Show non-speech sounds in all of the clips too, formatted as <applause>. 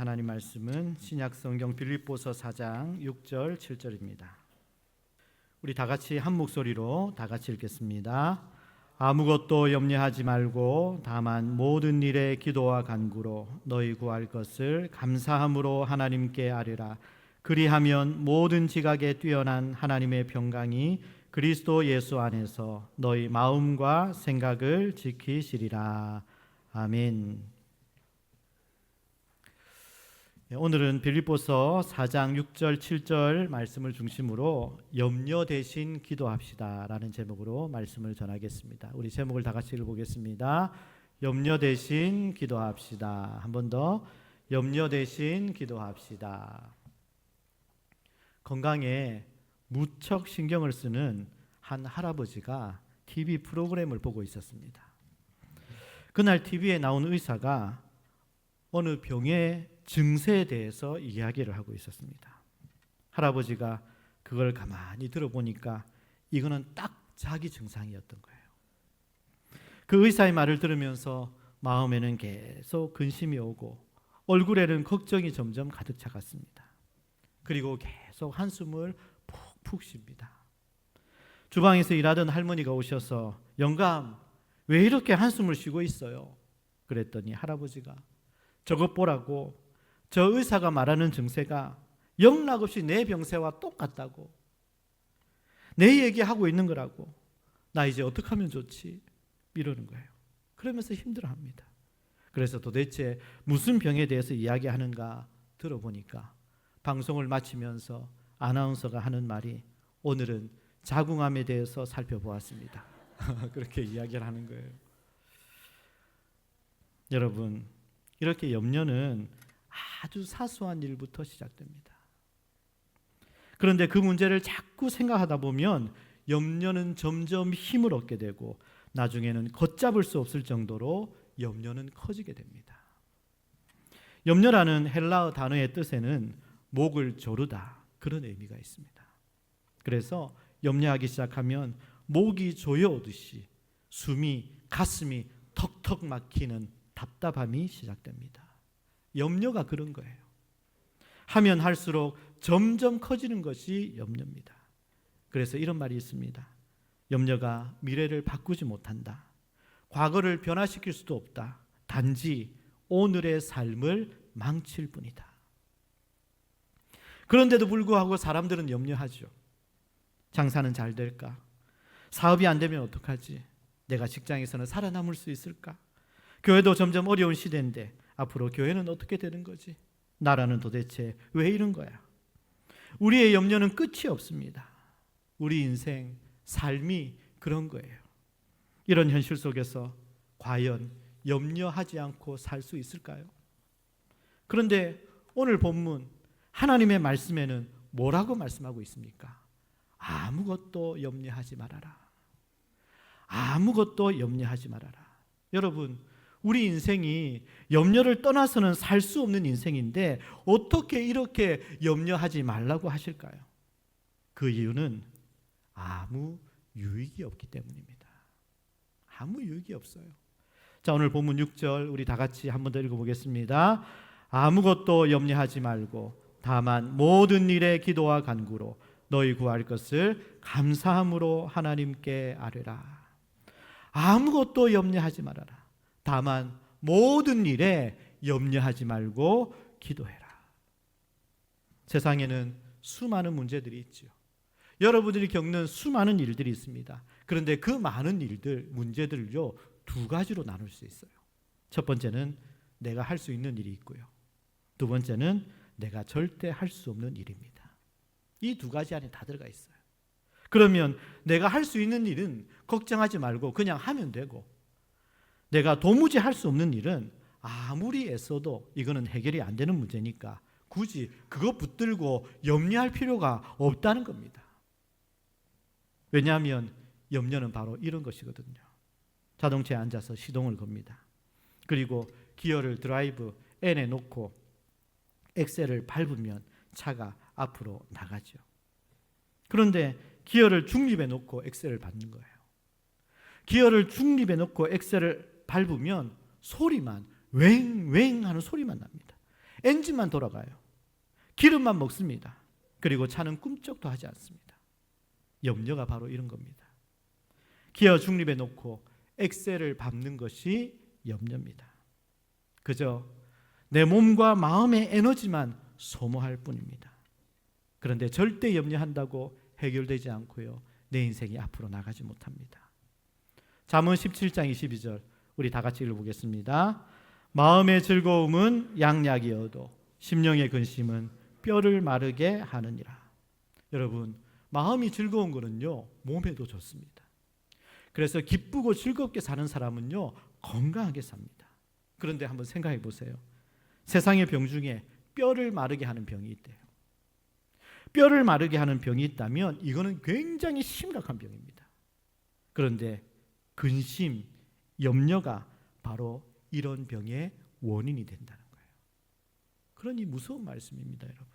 하나님 말씀은 신약 성경 빌립보서 4장 6절 7절입니다. 우리 다 같이 한 목소리로 다 같이 읽겠습니다. 아무것도 염려하지 말고 다만 모든 일에 기도와 간구로 너희 구할 것을 감사함으로 하나님께 아뢰라. 그리하면 모든 지각에 뛰어난 하나님의 평강이 그리스도 예수 안에서 너희 마음과 생각을 지키시리라. 아멘. 예, 오늘은 빌립보서 4장 6절 7절 말씀을 중심으로 염려 대신 기도합시다라는 제목으로 말씀을 전하겠습니다. 우리 제목을 다 같이 읽어보겠습니다. 염려 대신 기도합시다. 한 번 더 염려 대신 기도합시다. 건강에 무척 신경을 쓰는 한 할아버지가 TV 프로그램을 보고 있었습니다. 그날 TV에 나온 의사가 어느 병의 증세에 대해서 이야기를 하고 있었습니다. 할아버지가 그걸 가만히 들어보니까 이거는 딱 자기 증상이었던 거예요. 그 의사의 말을 들으면서 마음에는 계속 근심이 오고 얼굴에는 걱정이 점점 가득 차갔습니다. 그리고 계속 한숨을 푹푹 쉽니다. 주방에서 일하던 할머니가 오셔서 영감 왜 이렇게 한숨을 쉬고 있어요? 그랬더니 할아버지가 저것 보라고 저 의사가 말하는 증세가 영락없이 내 병세와 똑같다고 내 얘기하고 있는 거라고 나 이제 어떻게 하면 좋지? 이러는 거예요. 그러면서 힘들어합니다. 그래서 도대체 무슨 병에 대해서 이야기하는가 들어보니까 방송을 마치면서 아나운서가 하는 말이 오늘은 자궁암에 대해서 살펴보았습니다. <laughs> 그렇게 이야기를 하는 거예요. 여러분, 이렇게 염려는 아주 사소한 일부터 시작됩니다. 그런데 그 문제를 자꾸 생각하다 보면 염려는 점점 힘을 얻게 되고 나중에는 걷잡을 수 없을 정도로 염려는 커지게 됩니다. 염려라는 헬라어 단어의 뜻에는 목을 조르다 그런 의미가 있습니다. 그래서 염려하기 시작하면 목이 조여오듯이 숨이 가슴이 턱턱 막히는 답답함이 시작됩니다. 염려가 그런 거예요. 하면 할수록 점점 커지는 것이 염려입니다. 그래서 이런 말이 있습니다. 염려가 미래를 바꾸지 못한다. 과거를 변화시킬 수도 없다. 단지 오늘의 삶을 망칠 뿐이다. 그런데도 불구하고 사람들은 염려하죠. 장사는 잘 될까? 사업이 안 되면 어떡하지? 내가 직장에서는 살아남을 수 있을까? 교회도 점점 어려운 시대인데 앞으로 교회는 어떻게 되는 거지? 나라는 도대체 왜 이런 거야? 우리의 염려는 끝이 없습니다. 우리 인생, 삶이 그런 거예요. 이런 현실 속에서 과연 염려하지 않고 살 수 있을까요? 그런데 오늘 본문 하나님의 말씀에는 뭐라고 말씀하고 있습니까? 아무것도 염려하지 말아라. 아무것도 염려하지 말아라. 여러분, 우리 인생이 염려를 떠나서는 살 수 없는 인생인데 어떻게 이렇게 염려하지 말라고 하실까요? 그 이유는 아무 유익이 없기 때문입니다. 아무 유익이 없어요. 자, 오늘 본문 6절 우리 다 같이 한 번 더 읽어 보겠습니다. 아무것도 염려하지 말고 다만 모든 일에 기도와 간구로 너희 구할 것을 감사함으로 하나님께 아뢰라. 아무것도 염려하지 말아라. 다만 모든 일에 염려하지 말고 기도해라. 세상에는 수많은 문제들이 있죠. 여러분들이 겪는 수많은 일들이 있습니다. 그런데 그 많은 일들, 문제들을요, 두 가지로 나눌 수 있어요. 첫 번째는 내가 할 수 있는 일이 있고요. 두 번째는 내가 절대 할 수 없는 일입니다. 이 두 가지 안에 다 들어가 있어요. 그러면 내가 할 수 있는 일은 걱정하지 말고 그냥 하면 되고 내가 도무지 할 수 없는 일은 아무리 애써도 이거는 해결이 안 되는 문제니까 굳이 그거 붙들고 염려할 필요가 없다는 겁니다. 왜냐하면 염려는 바로 이런 것이거든요. 자동차에 앉아서 시동을 겁니다. 그리고 기어를 드라이브 N에 놓고 엑셀을 밟으면 차가 앞으로 나가죠. 그런데 기어를 중립에 놓고 엑셀을 밟는 거예요. 기어를 중립에 놓고 엑셀을 밟으면 소리만 웽웽 하는 소리만 납니다. 엔진만 돌아가요. 기름만 먹습니다. 그리고 차는 꿈쩍도 하지 않습니다. 염려가 바로 이런 겁니다. 기어 중립에 놓고 엑셀을 밟는 것이 염려입니다. 그저 내 몸과 마음의 에너지만 소모할 뿐입니다. 그런데 절대 염려한다고 해결되지 않고요. 내 인생이 앞으로 나가지 못합니다. 잠언 17장 22절 우리 다 같이 읽어보겠습니다. 마음의 즐거움은 양약이어도 심령의 근심은 뼈를 마르게 하느니라. 여러분, 마음이 즐거운 거는요, 몸에도 좋습니다. 그래서 기쁘고 즐겁게 사는 사람은요, 건강하게 삽니다. 그런데 한번 생각해 보세요. 세상의 병 중에 뼈를 마르게 하는 병이 있대요. 뼈를 마르게 하는 병이 있다면 이거는 굉장히 심각한 병입니다. 그런데 근심, 염려가 바로 이런 병의 원인이 된다는 거예요. 그러니 무서운 말씀입니다, 여러분.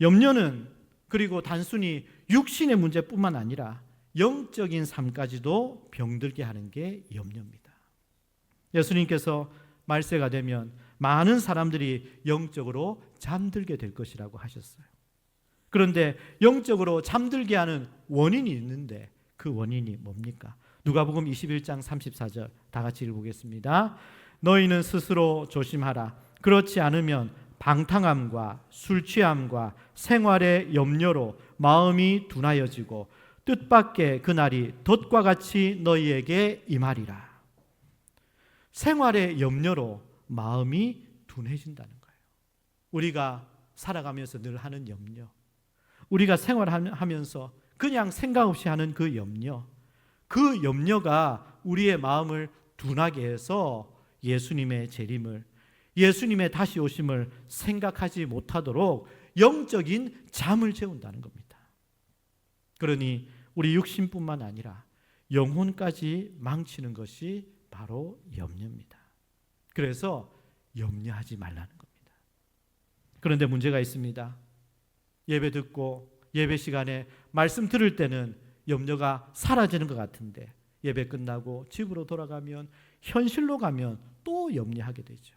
염려는 그리고 단순히 육신의 문제뿐만 아니라 영적인 삶까지도 병들게 하는 게 염려입니다. 예수님께서 말세가 되면 많은 사람들이 영적으로 잠들게 될 것이라고 하셨어요. 그런데 영적으로 잠들게 하는 원인이 있는데 그 원인이 뭡니까? 누가복음 21장 34절 다 같이 읽어보겠습니다. 너희는 스스로 조심하라. 그렇지 않으면 방탕함과 술 취함과 생활의 염려로 마음이 둔하여지고 뜻밖의 그날이 돛과 같이 너희에게 임하리라. 생활의 염려로 마음이 둔해진다는 거예요. 우리가 살아가면서 늘 하는 염려, 우리가 생활하면서 그냥 생각 없이 하는 그 염려, 그 염려가 우리의 마음을 둔하게 해서 예수님의 재림을, 예수님의 다시 오심을 생각하지 못하도록 영적인 잠을 재운다는 겁니다. 그러니 우리 육신뿐만 아니라 영혼까지 망치는 것이 바로 염려입니다. 그래서 염려하지 말라는 겁니다. 그런데 문제가 있습니다. 예배 듣고 예배 시간에 말씀 들을 때는 염려가 사라지는 것 같은데 예배 끝나고 집으로 돌아가면 현실로 가면 또 염려하게 되죠.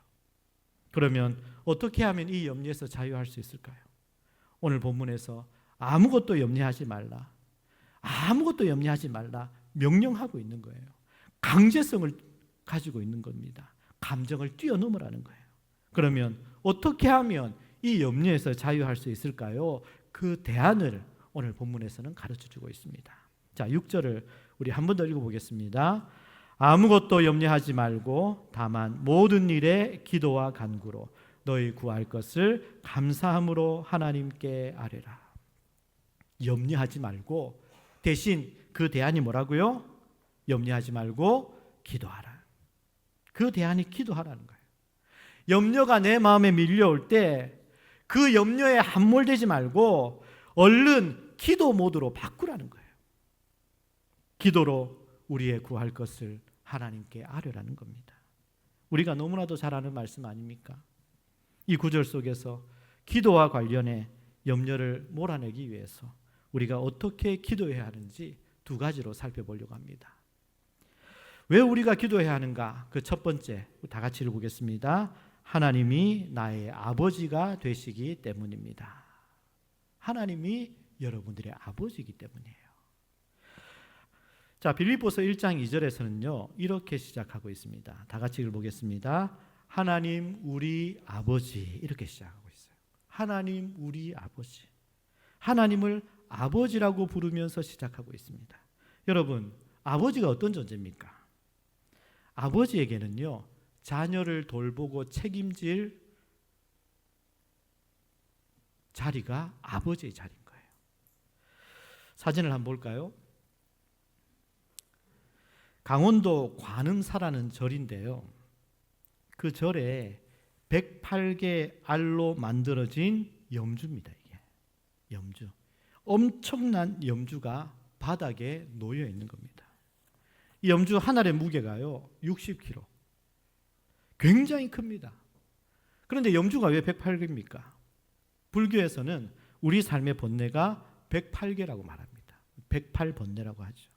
그러면 어떻게 하면 이 염려에서 자유할 수 있을까요? 오늘 본문에서 아무것도 염려하지 말라. 아무것도 염려하지 말라. 명령하고 있는 거예요. 강제성을 가지고 있는 겁니다. 감정을 뛰어넘으라는 거예요. 그러면 어떻게 하면 이 염려에서 자유할 수 있을까요? 그 대안을 오늘 본문에서는 가르쳐 주고 있습니다. 자, 6절을 우리 한 번 더 읽어 보겠습니다. 아무것도 염려하지 말고 다만 모든 일에 기도와 간구로 너희 구할 것을 감사함으로 하나님께 아뢰라. 염려하지 말고 대신 그 대안이 뭐라고요? 염려하지 말고 기도하라. 그 대안이 기도하라는 거예요. 염려가 내 마음에 밀려올 때 그 염려에 함몰되지 말고 얼른 기도 모드로 바꾸라는 거예요. 기도로 우리의 구할 것을 하나님께 아뢰라는 겁니다. 우리가 너무나도 잘 아는 말씀 아닙니까? 이 구절 속에서 기도와 관련해 염려를 몰아내기 위해서 우리가 어떻게 기도해야 하는지 두 가지로 살펴보려고 합니다. 왜 우리가 기도해야 하는가? 그 첫 번째, 다 같이 읽어보겠습니다. 하나님이 나의 아버지가 되시기 때문입니다. 하나님이 여러분들의 아버지이기 때문이에요. 자, 빌립보서 1장 2절에서는요. 이렇게 시작하고 있습니다. 다 같이 읽어 보겠습니다. 하나님 우리 아버지 이렇게 시작하고 있어요. 하나님 우리 아버지. 하나님을 아버지라고 부르면서 시작하고 있습니다. 여러분, 아버지가 어떤 존재입니까? 아버지에게는요. 자녀를 돌보고 책임질 자리가 아버지의 거예요. 사진을 한번 볼까요? 강원도 관음사라는 절인데요. 그 절에 108개 알로 만들어진 염주입니다. 이게 염주. 엄청난 염주가 바닥에 놓여 있는 겁니다. 이 염주 하나의 무게가요 60kg. 굉장히 큽니다. 그런데 염주가 왜 108개입니까? 불교에서는 우리 삶의 번뇌가 108개라고 말합니다. 108번뇌라고 하죠.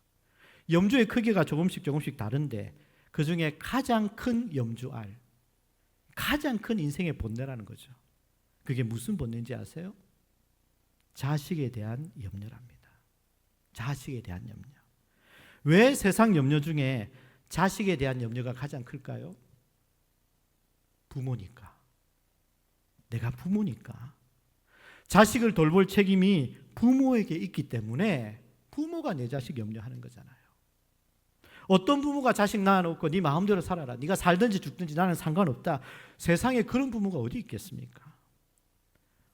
염주의 크기가 조금씩 조금씩 다른데 그 중에 가장 큰 염주알, 가장 큰 인생의 본내라는 거죠. 그게 무슨 본내인지 아세요? 자식에 대한 염려랍니다. 자식에 대한 염려. 왜 세상 염려 중에 자식에 대한 염려가 가장 클까요? 부모니까. 내가 부모니까. 자식을 돌볼 책임이 부모에게 있기 때문에 부모가 내 자식 염려하는 거잖아요. 어떤 부모가 자식 낳아놓고 네 마음대로 살아라. 네가 살든지 죽든지 나는 상관없다. 세상에 그런 부모가 어디 있겠습니까?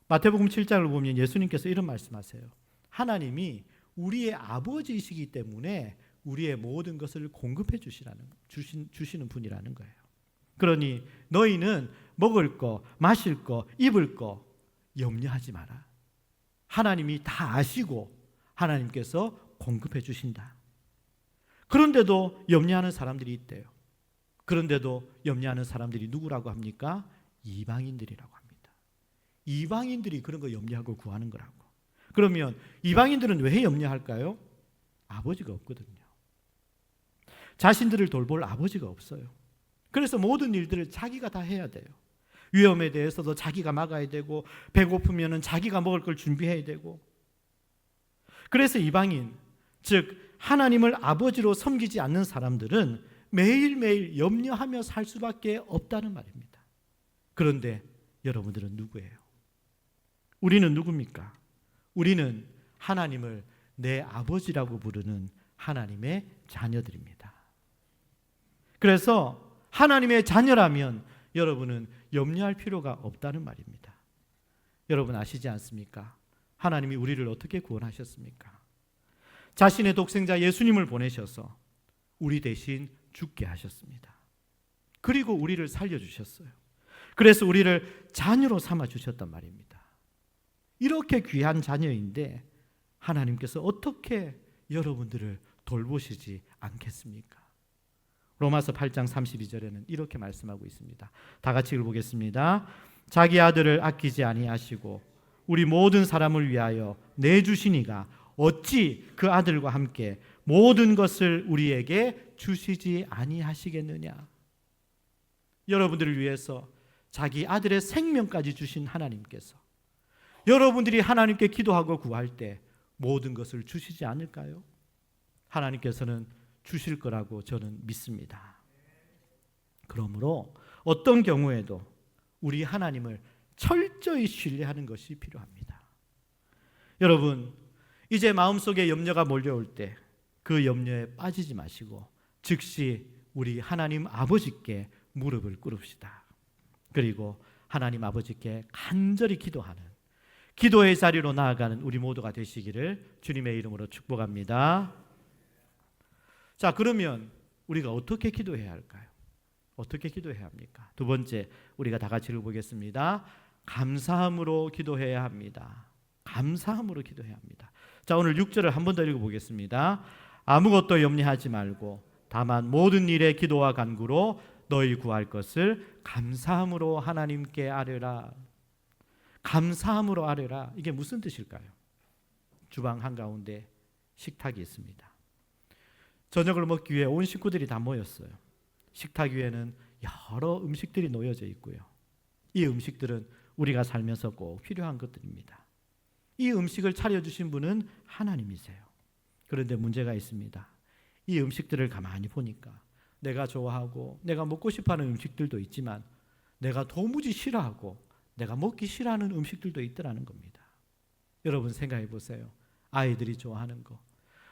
마태복음 7장을 보면 예수님께서 이런 말씀하세요. 하나님이 우리의 아버지이시기 때문에 우리의 모든 것을 공급해 주시라는 주신, 주시는 분이라는 거예요. 그러니 너희는 먹을 거, 마실 거, 입을 거 염려하지 마라. 하나님이 다 아시고 하나님께서 공급해 주신다. 그런데도 염려하는 사람들이 있대요. 그런데도 염려하는 사람들이 누구라고 합니까? 이방인들이라고 합니다. 이방인들이 그런 거 염려하고 구하는 거라고. 그러면 이방인들은 왜 염려할까요? 아버지가 없거든요. 자신들을 돌볼 아버지가 없어요. 그래서 모든 일들을 자기가 다 해야 돼요. 위험에 대해서도 자기가 막아야 되고 배고프면은 자기가 먹을 걸 준비해야 되고 그래서 이방인 즉 하나님을 아버지로 섬기지 않는 사람들은 매일매일 염려하며 살 수밖에 없다는 말입니다. 그런데 여러분들은 누구예요? 우리는 누굽니까? 우리는 하나님을 내 아버지라고 부르는 하나님의 자녀들입니다. 그래서 하나님의 자녀라면 여러분은 염려할 필요가 없다는 말입니다. 여러분 아시지 않습니까? 하나님이 우리를 어떻게 구원하셨습니까? 자신의 독생자 예수님을 보내셔서 우리 대신 죽게 하셨습니다. 그리고 우리를 살려주셨어요. 그래서 우리를 자녀로 삼아 주셨단 말입니다. 이렇게 귀한 자녀인데 하나님께서 어떻게 여러분들을 돌보시지 않겠습니까? 로마서 8장 32절에는 이렇게 말씀하고 있습니다. 다 같이 읽어보겠습니다. 자기 아들을 아끼지 아니하시고 우리 모든 사람을 위하여 내주시니가 어찌 그 아들과 함께 모든 것을 우리에게 주시지 아니하시겠느냐? 여러분들을 위해서 자기 아들의 생명까지 주신 하나님께서 여러분들이 하나님께 기도하고 구할 때 모든 것을 주시지 않을까요? 하나님께서는 주실 거라고 저는 믿습니다. 그러므로 어떤 경우에도 우리 하나님을 철저히 신뢰하는 것이 필요합니다. 여러분, 이제 마음속에 염려가 몰려올 때 그 염려에 빠지지 마시고 즉시 우리 하나님 아버지께 무릎을 꿇읍시다. 그리고 하나님 아버지께 간절히 기도하는 기도의 자리로 나아가는 우리 모두가 되시기를 주님의 이름으로 축복합니다. 자, 그러면 우리가 어떻게 기도해야 할까요? 어떻게 기도해야 합니까? 두 번째, 우리가 다 같이 읽어보겠습니다. 감사함으로 기도해야 합니다. 감사함으로 기도해야 합니다. 자, 오늘 6절을 한 번 더 읽어 보겠습니다. 아무것도 염려하지 말고 다만 모든 일에 기도와 간구로 너희 구할 것을 감사함으로 하나님께 아뢰라. 감사함으로 아뢰라. 이게 무슨 뜻일까요? 주방 한가운데 식탁이 있습니다. 저녁을 먹기 위해 온 식구들이 다 모였어요. 식탁 위에는 여러 음식들이 놓여져 있고요. 이 음식들은 우리가 살면서 꼭 필요한 것들입니다. 이 음식을 차려주신 분은 하나님이세요. 그런데 문제가 있습니다. 이 음식들을 가만히 보니까 내가 좋아하고 내가 먹고 싶어하는 음식들도 있지만 내가 도무지 싫어하고 내가 먹기 싫어하는 음식들도 있더라는 겁니다. 여러분 생각해 보세요. 아이들이 좋아하는 거,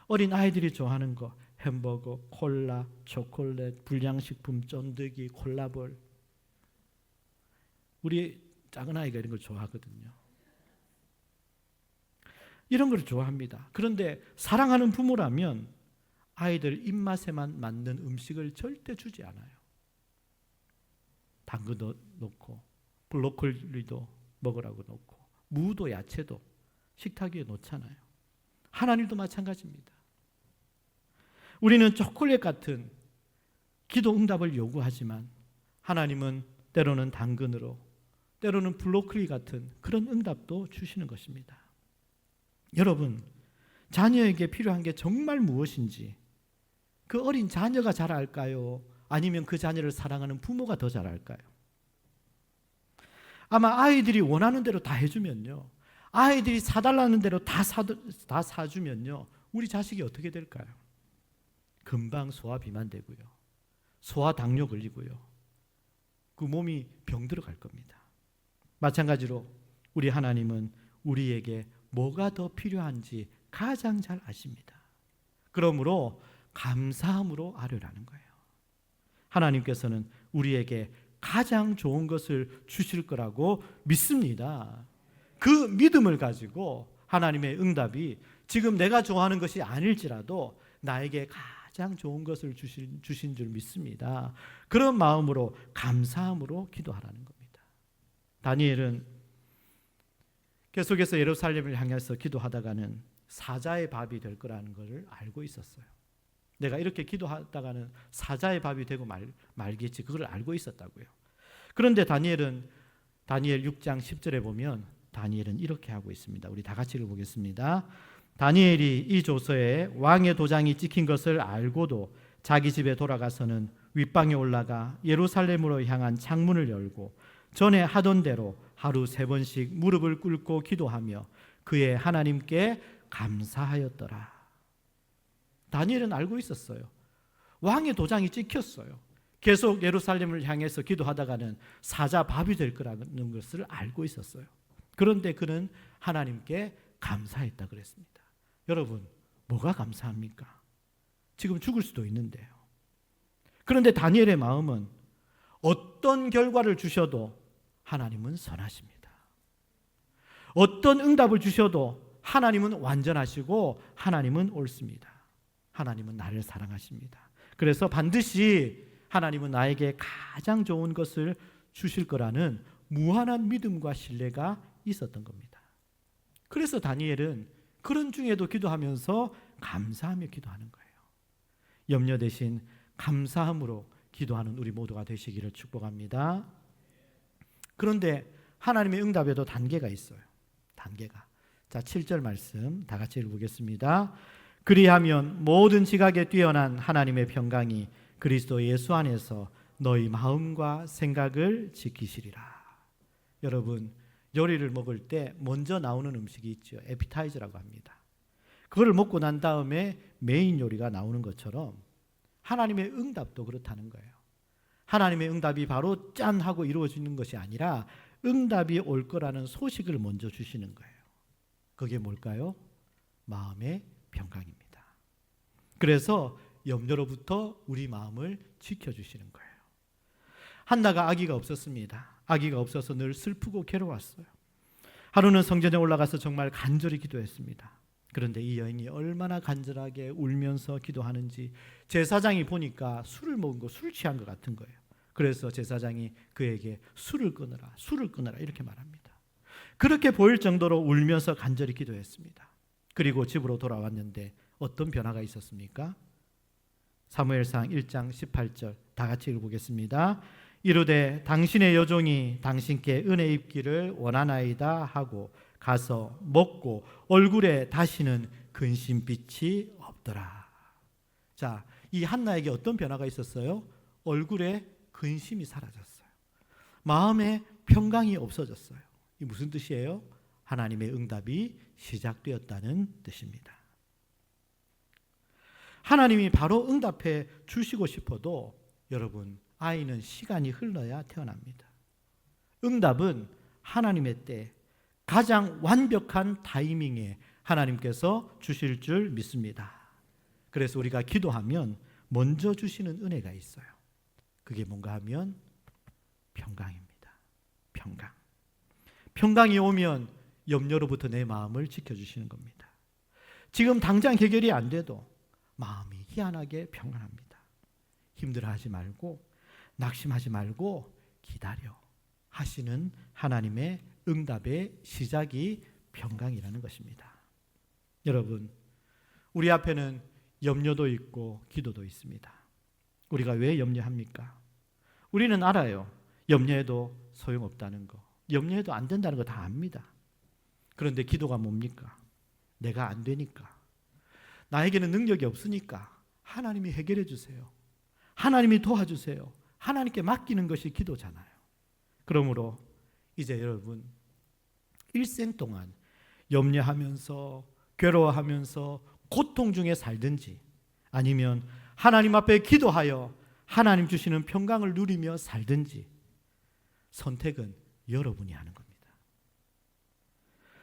어린 아이들이 좋아하는 거, 햄버거, 콜라, 초콜릿, 불량식품, 쫀득이, 콜라볼. 우리 작은 아이가 이런 걸 좋아하거든요. 이런 걸 좋아합니다. 그런데 사랑하는 부모라면 아이들 입맛에만 맞는 음식을 절대 주지 않아요. 당근도 넣고 블로콜리도 먹으라고 넣고 무도 야채도 식탁 위에 놓잖아요. 하나님도 마찬가지입니다. 우리는 초콜릿 같은 기도 응답을 요구하지만 하나님은 때로는 당근으로 때로는 블로콜리 같은 그런 응답도 주시는 것입니다. 여러분, 자녀에게 필요한 게 정말 무엇인지 그 어린 자녀가 잘 알까요? 아니면 그 자녀를 사랑하는 부모가 더 잘 알까요? 아마 아이들이 원하는 대로 다 해주면요. 아이들이 사달라는 대로 다, 사, 다 사주면요. 우리 자식이 어떻게 될까요? 금방 소화 비만 되고요. 소화 당뇨 걸리고요. 그 몸이 병 들어 갈 겁니다. 마찬가지로 우리 하나님은 우리에게 뭐가 더 필요한지 가장 잘 아십니다. 그러므로 감사함으로 아뢰라는 거예요. 하나님께서는 우리에게 가장 좋은 것을 주실 거라고 믿습니다. 그 믿음을 가지고 하나님의 응답이 지금 내가 좋아하는 것이 아닐지라도 나에게 가장 좋은 것을 주신, 주신 줄 믿습니다. 그런 마음으로 감사함으로 기도하라는 겁니다. 다니엘은 계속해서 예루살렘을 향해서 기도하다가는 사자의 밥이 될 거라는 것을 알고 있었어요. 내가 이렇게 기도하다가는 사자의 밥이 되고 말, 말겠지. 그걸 알고 있었다고요. 그런데 다니엘은 다니엘 6장 10절에 보면 다니엘은 이렇게 하고 있습니다. 우리 다 같이 읽어보겠습니다. 다니엘이 이 조서에 왕의 도장이 찍힌 것을 알고도 자기 집에 돌아가서는 윗방에 올라가 예루살렘으로 향한 창문을 열고 전에 하던 대로 하루 세 번씩 무릎을 꿇고 기도하며 그의 하나님께 감사하였더라. 다니엘은 알고 있었어요. 왕의 도장이 찍혔어요. 계속 예루살렘을 향해서 기도하다가는 사자 밥이 될 거라는 것을 알고 있었어요. 그런데 그는 하나님께 감사했다 그랬습니다. 여러분, 뭐가 감사합니까? 지금 죽을 수도 있는데요. 그런데 다니엘의 마음은 어떤 결과를 주셔도 하나님은 선하십니다. 어떤 응답을 주셔도 하나님은 완전하시고 하나님은 옳습니다. 하나님은 나를 사랑하십니다. 그래서 반드시 하나님은 나에게 가장 좋은 것을 주실 거라는 무한한 믿음과 신뢰가 있었던 겁니다. 그래서 다니엘은 그런 중에도 기도하면서 감사하며 기도하는 거예요. 염려 대신 감사함으로 기도하는 우리 모두가 되시기를 축복합니다. 그런데 하나님의 응답에도 단계가 있어요. 단계가. 자, 7절 말씀 다 같이 읽어보겠습니다. 그리하면 모든 지각에 뛰어난 하나님의 평강이 그리스도 예수 안에서 너희 마음과 생각을 지키시리라. 여러분, 요리를 먹을 때 먼저 나오는 음식이 있죠. 에피타이저라고 합니다. 그걸 먹고 난 다음에 메인 요리가 나오는 것처럼 하나님의 응답도 그렇다는 거예요. 하나님의 응답이 바로 짠 하고 이루어지는 것이 아니라 응답이 올 거라는 소식을 먼저 주시는 거예요. 그게 뭘까요? 마음의 평강입니다. 그래서 염려로부터 우리 마음을 지켜주시는 거예요. 한나가 아기가 없었습니다. 아기가 없어서 늘 슬프고 괴로웠어요. 하루는 성전에 올라가서 정말 간절히 기도했습니다. 그런데 이 여인이 얼마나 간절하게 울면서 기도하는지 제사장이 보니까 술을 먹은 거 술 취한 것 같은 거예요. 그래서 제사장이 그에게 술을 끊으라, 술을 끊으라 이렇게 말합니다. 그렇게 보일 정도로 울면서 간절히 기도했습니다. 그리고 집으로 돌아왔는데 어떤 변화가 있었습니까? 사무엘상 1장 18절 다 같이 읽어보겠습니다. 이르되 당신의 여종이 당신께 은혜 입기를 원하나이다 하고 가서 먹고 얼굴에 다시는 근심빛이 없더라. 자, 이 한나에게 어떤 변화가 있었어요? 얼굴에 근심이 사라졌어요. 마음에 평강이 없어졌어요. 이 무슨 뜻이에요? 하나님의 응답이 시작되었다는 뜻입니다. 하나님이 바로 응답해 주시고 싶어도 여러분 아이는 시간이 흘러야 태어납니다. 응답은 하나님의 때 가장 완벽한 타이밍에 하나님께서 주실 줄 믿습니다. 그래서 우리가 기도하면 먼저 주시는 은혜가 있어요. 그게 뭔가 하면 평강입니다. 평강. 평강이 오면 염려로부터 내 마음을 지켜주시는 겁니다. 지금 당장 해결이 안 돼도 마음이 희한하게 평안합니다. 힘들어하지 말고 낙심하지 말고 기다려 하시는 하나님의 응답의 시작이 평강이라는 것입니다. 여러분, 우리 앞에는 염려도 있고 기도도 있습니다. 우리가 왜 염려합니까? 우리는 알아요. 염려해도 소용없다는 거. 염려해도 안 된다는 거 다 압니다. 그런데 기도가 뭡니까? 내가 안 되니까. 나에게는 능력이 없으니까 하나님이 해결해 주세요. 하나님이 도와주세요. 하나님께 맡기는 것이 기도잖아요. 그러므로 이제 여러분 일생 동안 염려하면서 괴로워하면서 고통 중에 살든지 아니면 하나님 앞에 기도하여 하나님 주시는 평강을 누리며 살든지 선택은 여러분이 하는 겁니다.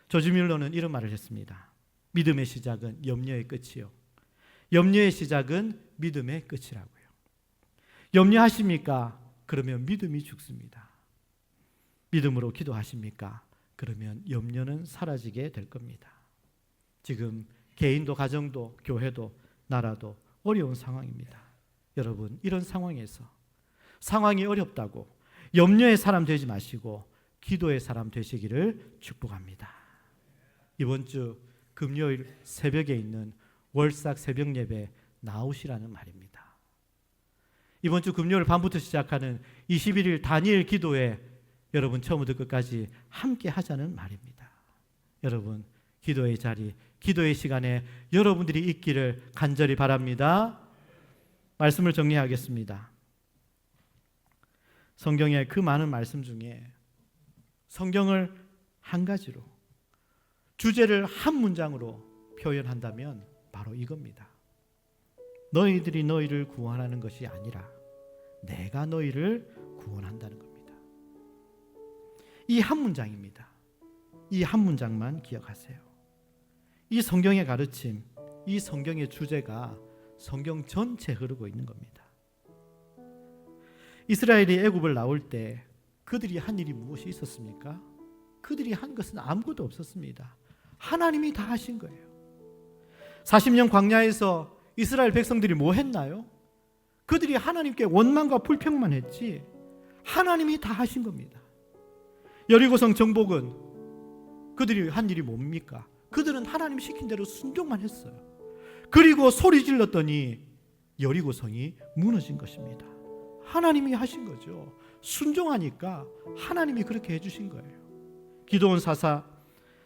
조지 밀러는 이런 말을 했습니다. 믿음의 시작은 염려의 끝이요. 염려의 시작은 믿음의 끝이라고요. 염려하십니까? 그러면 믿음이 죽습니다. 믿음으로 기도하십니까? 그러면 염려는 사라지게 될 겁니다. 지금 개인도 가정도 교회도 나라도 어려운 상황입니다. 여러분 이런 상황에서 상황이 어렵다고 염려의 사람 되지 마시고 기도의 사람 되시기를 축복합니다. 이번 주 금요일 새벽에 있는 월삭 새벽 예배 나오시라는 말입니다. 이번 주 금요일 밤부터 시작하는 21일 단일 기도에 여러분 처음부터 끝까지 함께 하자는 말입니다. 여러분 기도의 자리, 기도의 시간에 여러분들이 있기를 간절히 바랍니다. 말씀을 정리하겠습니다. 성경의 그 많은 말씀 중에 성경을 한 가지로 주제를 한 문장으로 표현한다면 바로 이겁니다. 너희들이 너희를 구원하는 것이 아니라 내가 너희를 구원한다는 겁니다. 이 한 문장입니다. 이 한 문장만 기억하세요. 이 성경의 가르침, 이 성경의 주제가 성경 전체 흐르고 있는 겁니다. 이스라엘이 애굽을 나올 때 그들이 한 일이 무엇이 있었습니까? 그들이 한 것은 아무것도 없었습니다. 하나님이 다 하신 거예요. 40년 광야에서 이스라엘 백성들이 뭐 했나요? 그들이 하나님께 원망과 불평만 했지 하나님이 다 하신 겁니다. 여리고성 정복은 그들이 한 일이 뭡니까? 그들은 하나님 시킨 대로 순종만 했어요. 그리고 소리 질렀더니 여리고성이 무너진 것입니다. 하나님이 하신 거죠. 순종하니까 하나님이 그렇게 해주신 거예요. 기도원 사사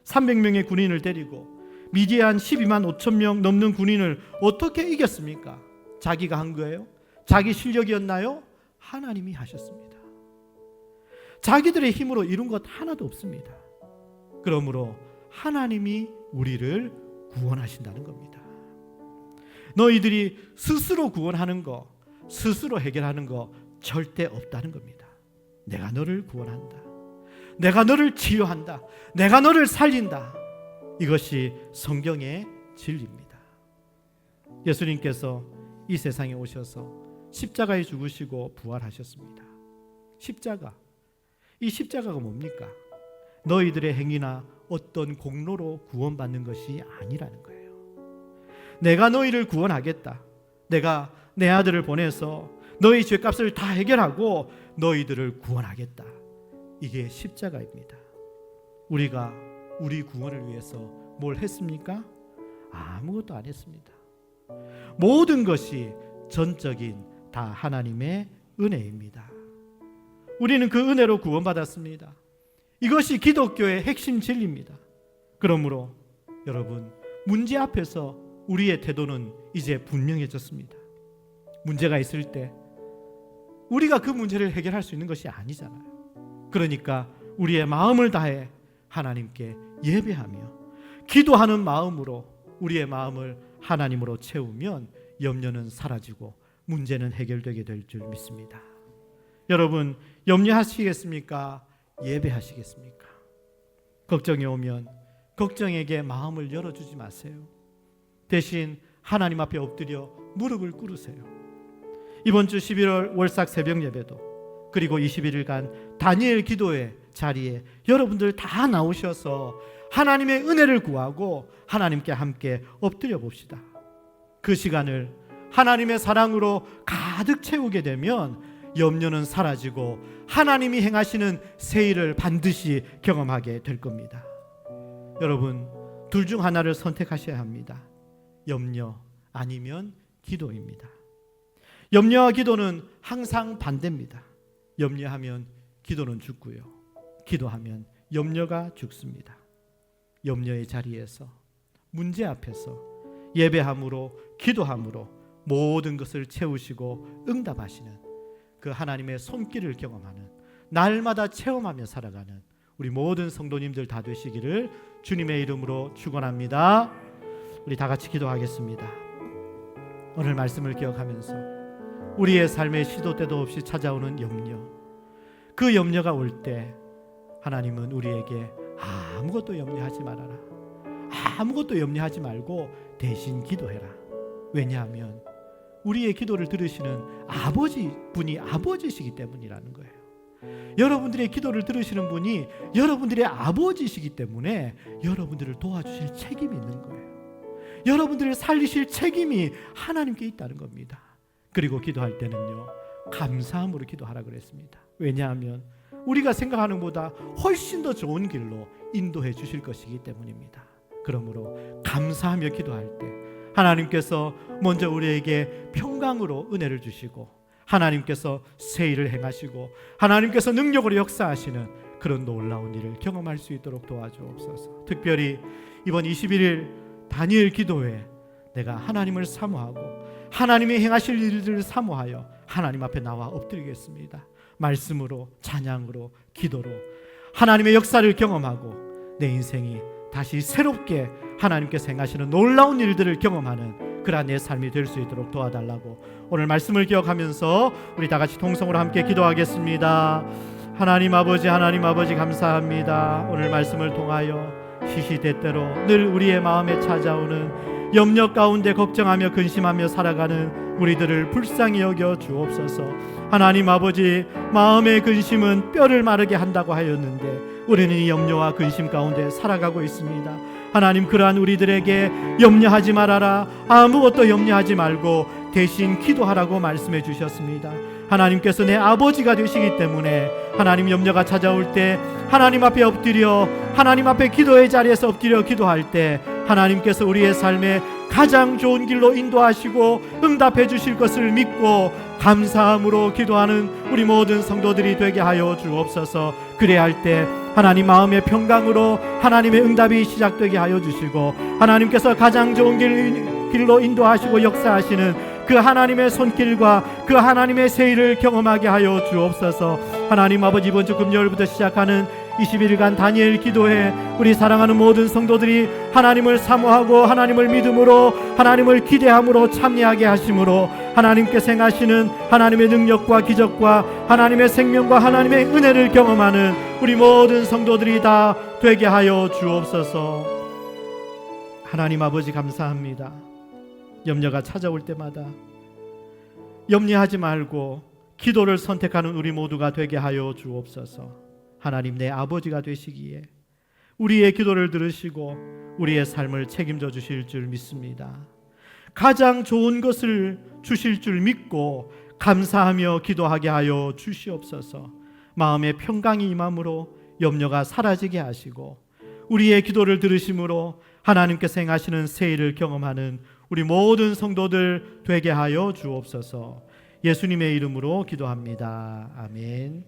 300명의 군인을 데리고 미디안 12만 5천 명 넘는 군인을 어떻게 이겼습니까? 자기가 한 거예요? 자기 실력이었나요? 하나님이 하셨습니다. 자기들의 힘으로 이룬 것 하나도 없습니다. 그러므로 하나님이 우리를 구원하신다는 겁니다. 너희들이 스스로 구원하는 거, 스스로 해결하는 거 절대 없다는 겁니다. 내가 너를 구원한다. 내가 너를 치유한다. 내가 너를 살린다. 이것이 성경의 진리입니다. 예수님께서 이 세상에 오셔서 십자가에 죽으시고 부활하셨습니다. 십자가. 이 십자가가 뭡니까? 너희들의 행위나 어떤 공로로 구원받는 것이 아니라는 거예요. 내가 너희를 구원하겠다. 내가 내 아들을 보내서 너희 죄값을 다 해결하고 너희들을 구원하겠다. 이게 십자가입니다. 우리가 우리 구원을 위해서 뭘 했습니까? 아무것도 안 했습니다. 모든 것이 전적인 다 하나님의 은혜입니다. 우리는 그 은혜로 구원받았습니다. 이것이 기독교의 핵심 진리입니다. 그러므로 여러분, 문제 앞에서 우리의 태도는 이제 분명해졌습니다. 문제가 있을 때 우리가 그 문제를 해결할 수 있는 것이 아니잖아요. 그러니까 우리의 마음을 다해 하나님께 예배하며 기도하는 마음으로 우리의 마음을 하나님으로 채우면 염려는 사라지고 문제는 해결되게 될 줄 믿습니다. 여러분 염려하시겠습니까? 예배하시겠습니까? 걱정이 오면 걱정에게 마음을 열어주지 마세요. 대신 하나님 앞에 엎드려 무릎을 꿇으세요. 이번 주 11월 월삭 새벽 예배도 그리고 21일간 다니엘 기도의 자리에 여러분들 다 나오셔서 하나님의 은혜를 구하고 하나님께 함께 엎드려 봅시다. 그 시간을 하나님의 사랑으로 가득 채우게 되면 염려는 사라지고 하나님이 행하시는 새 일을 반드시 경험하게 될 겁니다. 여러분, 둘 중 하나를 선택하셔야 합니다. 염려 아니면 기도입니다. 염려와 기도는 항상 반대입니다. 염려하면 기도는 죽고요. 기도하면 염려가 죽습니다. 염려의 자리에서 문제 앞에서 예배함으로 기도함으로 모든 것을 채우시고 응답하시는 그 하나님의 손길을 경험하는 날마다 체험하며 살아가는 우리 모든 성도님들 다 되시기를 주님의 이름으로 축원합니다. 우리 다 같이 기도하겠습니다. 오늘 말씀을 기억하면서 우리의 삶의 시도 때도 없이 찾아오는 염려. 그 염려가 올 때 하나님은 우리에게 아무것도 염려하지 말아라. 아무것도 염려하지 말고 대신 기도해라. 왜냐하면 우리의 기도를 들으시는 아버지 분이 아버지시기 때문이라는 거예요. 여러분들의 기도를 들으시는 분이 여러분들의 아버지시기 때문에 여러분들을 도와주실 책임이 있는 거예요. 여러분들을 살리실 책임이 하나님께 있다는 겁니다. 그리고 기도할 때는요. 감사함으로 기도하라 그랬습니다. 왜냐하면 우리가 생각하는 것보다 훨씬 더 좋은 길로 인도해 주실 것이기 때문입니다. 그러므로 감사하며 기도할 때 하나님께서 먼저 우리에게 평강으로 은혜를 주시고 하나님께서 세일을 행하시고 하나님께서 능력으로 역사하시는 그런 놀라운 일을 경험할 수 있도록 도와주옵소서. 특별히 이번 21일 다니엘 기도회 내가 하나님을 사모하고 하나님이 행하실 일들을 사모하여 하나님 앞에 나와 엎드리겠습니다. 말씀으로 찬양으로 기도로 하나님의 역사를 경험하고 내 인생이 다시 새롭게 하나님께서 행하시는 놀라운 일들을 경험하는 그러한 내 삶이 될 수 있도록 도와달라고 오늘 말씀을 기억하면서 우리 다 같이 통성으로 함께 기도하겠습니다. 하나님 아버지 하나님 아버지 감사합니다. 오늘 말씀을 통하여 시시때때로 늘 우리의 마음에 찾아오는 염려 가운데 걱정하며 근심하며 살아가는 우리들을 불쌍히 여겨 주옵소서. 하나님 아버지 마음의 근심은 뼈를 마르게 한다고 하였는데 우리는 이 염려와 근심 가운데 살아가고 있습니다. 하나님 그러한 우리들에게 염려하지 말아라 아무것도 염려하지 말고 대신 기도하라고 말씀해 주셨습니다. 하나님께서 내 아버지가 되시기 때문에 하나님 염려가 찾아올 때 하나님 앞에 엎드려 하나님 앞에 기도의 자리에서 엎드려 기도할 때 하나님께서 우리의 삶에 가장 좋은 길로 인도하시고 응답해 주실 것을 믿고 감사함으로 기도하는 우리 모든 성도들이 되게 하여 주옵소서. 그래야 할 때 하나님 마음의 평강으로 하나님의 응답이 시작되게 하여 주시고 하나님께서 가장 좋은 길, 길로 인도하시고 역사하시는 그 하나님의 손길과 그 하나님의 세일을 경험하게 하여 주옵소서. 하나님 아버지 이번 주 금요일부터 시작하는 21일간 다니엘 기도회 우리 사랑하는 모든 성도들이 하나님을 사모하고 하나님을 믿음으로 하나님을 기대함으로 참여하게 하심으로 하나님께서 행하시는 하나님의 능력과 기적과 하나님의 생명과 하나님의 은혜를 경험하는 우리 모든 성도들이 다 되게 하여 주옵소서. 하나님 아버지 감사합니다. 염려가 찾아올 때마다 염려하지 말고 기도를 선택하는 우리 모두가 되게 하여 주옵소서. 하나님 내 아버지가 되시기에 우리의 기도를 들으시고 우리의 삶을 책임져 주실 줄 믿습니다. 가장 좋은 것을 주실 줄 믿고 감사하며 기도하게 하여 주시옵소서. 마음의 평강이 임함으로 염려가 사라지게 하시고 우리의 기도를 들으심으로 하나님께서 행하시는 세일을 경험하는 우리 모든 성도들 되게 하여 주옵소서. 예수님의 이름으로 기도합니다. 아멘.